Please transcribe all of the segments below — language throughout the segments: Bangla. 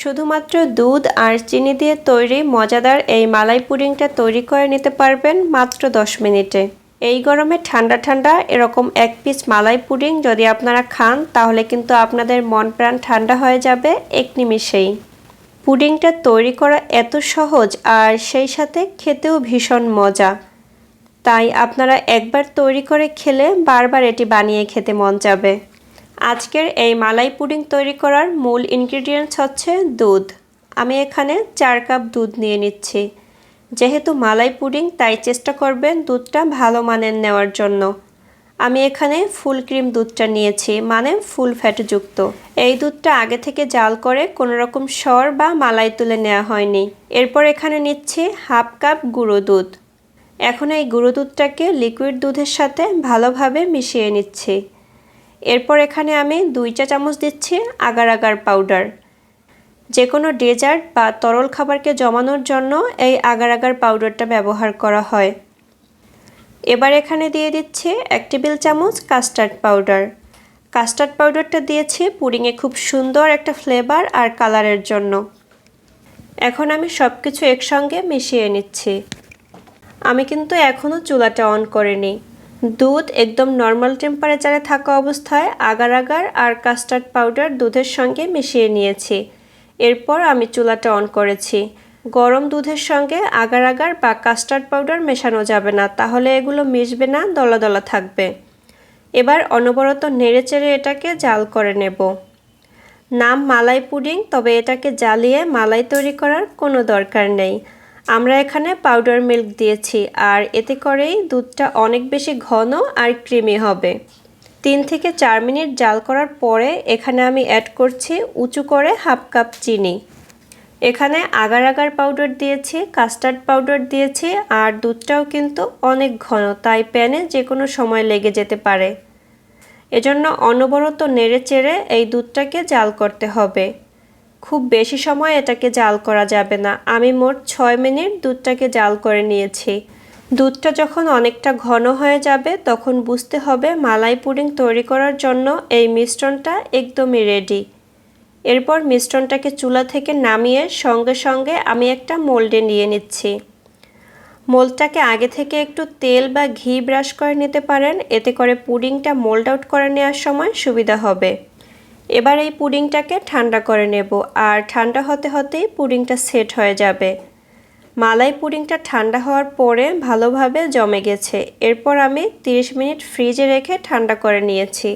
শুধুমাত্র দুধ আর চিনি দিয়ে তৈরি মজাদার এই মালাই পুডিংটা তৈরি করে নিতে পারবেন মাত্র 10 মিনিটে। এই গরমে ঠান্ডা ঠান্ডা এরকম এক পিস মালাই পুডিং যদি আপনারা খান, তাহলে কিন্তু আপনাদের মন প্রাণ ঠান্ডা হয়ে যাবে এক নিমিষেই। পুডিংটা তৈরি করা এত সহজ আর সেই সাথে খেতেও ভীষণ মজা। তাই আপনারা একবার তৈরি করে খেলে বারবার এটি বানিয়ে খেতে মন যাবে আজকের এই মালাই পুডিং তৈরি করার মূল ইনগ্রিডিয়েন্টস হচ্ছে দুধ। আমি এখানে চার কাপ দুধ নিয়ে নিচ্ছি। যেহেতু মালাই পুডিং, তাই চেষ্টা করবেন দুধটা ভালো মানের নেওয়ার জন্য। আমি এখানে ফুল ক্রিম দুধটা নিয়েছি মানে ফুল ফ্যাটযুক্ত। এই দুধটা আগে থেকে জাল করে কোনো রকম সর বা মালাই তুলে নেওয়া হয়নি। এরপর এখানে নিচ্ছি হাফ কাপ গুঁড়ো দুধ। এখন এই গুঁড়ো দুধটাকে লিকুইড দুধের সাথে ভালোভাবে মিশিয়ে নিচ্ছি। এরপর এখানে আমি দুই চা চামচ দিচ্ছি আগার আগার পাউডার। যে কোনো ডেজার্ট বা তরল খাবারকে জমানোর জন্য এই আগার আগার পাউডারটা ব্যবহার করা হয়। এবার এখানে দিয়ে দিচ্ছি এক টেবিল চামচ কাস্টার্ড পাউডার। কাস্টার্ড পাউডারটা দিয়েছি পুডিংয়ে খুব সুন্দর একটা ফ্লেভার আর কালারের জন্য। এখন আমি সব কিছু একসঙ্গে মিশিয়ে নিচ্ছি। আমি কিন্তু এখনও চুলাটা অন করিনি। দুধ একদম নর্মাল টেম্পারেচারে থাকা অবস্থায়, আগার আগার আর কাস্টার্ড পাউডার দুধের সঙ্গে মিশিয়ে নিয়েছি। এরপর আমি চুলাটা অন করেছি। গরম দুধের সঙ্গে আগার আগার বা কাস্টার্ড পাউডার মেশানো যাবে না, তাহলে এগুলো মিশবে না দলা দলা থাকবে। এবার অনবরত নেড়েচেড়ে এটাকে জাল করে নেব। নাম মালাই পুডিং, তবে এটাকে জ্বালিয়ে মালাই তৈরি করার কোনো দরকার নেই। আমরা এখানে পাউডার মিল্ক দিয়েছি, আর এতে করেই দুধটা অনেক বেশি ঘন আর ক্রিমি হবে। তিন থেকে চার মিনিট জাল করার পরে এখানে আমি অ্যাড করছি উঁচু করে হাফ কাপ চিনি। এখানে আগার আগার পাউডার দিয়েছি কাস্টার্ড পাউডার দিয়েছি, আর দুধটাও কিন্তু অনেক ঘন, তাই প্যানে যে কোনো সময় লেগে যেতে পারে। এজন্য অনবরত নেড়ে চেড়ে এই দুধটাকে জাল করতে হবে। খুব বেশি সময় এটাকে জাল করা যাবে না। আমি মোট ছয় মিনিট দুধটাকে জাল করে নিয়েছি। দুধটা যখন অনেকটা ঘন হয়ে যাবে, তখন বুঝতে হবে মালাই পুডিং তৈরি করার জন্য এই মিশ্রণটা একদমই রেডি এরপর মিশ্রণটাকে চুলা থেকে নামিয়ে সঙ্গে সঙ্গে আমি একটা মোল্ডে নিয়ে নিচ্ছি। মোল্ডটাকে আগে থেকে একটু তেল বা ঘি ব্রাশ করে নিতে পারেন। এতে করে পুডিংটা মোল্ড আউট করে নেওয়ার সময় সুবিধা হবে। এবার এই পুডিংটাকে ঠান্ডা করে নেব, আর ঠান্ডা হতে হতেই পুডিংটা সেট হয়ে যাবে। মালাই পুডিংটা ঠান্ডা হওয়ার পরে ভালোভাবে জমে গেছে। এরপর আমি 30 মিনিট ফ্রিজে রেখে ঠান্ডা করে নিয়েছি।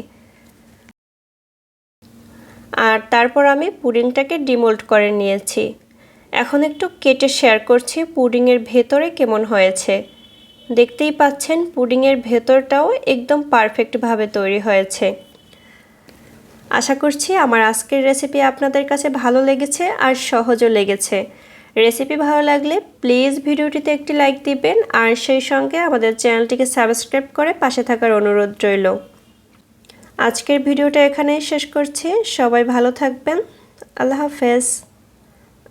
আর তারপর আমি পুডিংটাকে ডিমোল্ড করে নিয়েছি। এখন একটু কেটে শেয়ার করছি পুডিংয়ের ভেতরে কেমন হয়েছে। দেখতেই পাচ্ছেন, পুডিংয়ের ভেতরটাও একদম পারফেক্টভাবে তৈরি হয়েছে। আশা করছি আমার আজকের রেসিপি আপনাদের কাছে ভালো লেগেছে আর সহজও লেগেছে। রেসিপি ভালো লাগলে প্লিজ ভিডিওটিতে একটি লাইক দিবেন আর সেই সঙ্গে আমাদের চ্যানেলটিকে সাবস্ক্রাইব করে পাশে থাকার অনুরোধ রইল। আজকের ভিডিওটা এখানেই শেষ করছি। সবাই ভালো থাকবেন। আল্লাহ হাফেজ।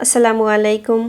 আসসালামু আলাইকুম।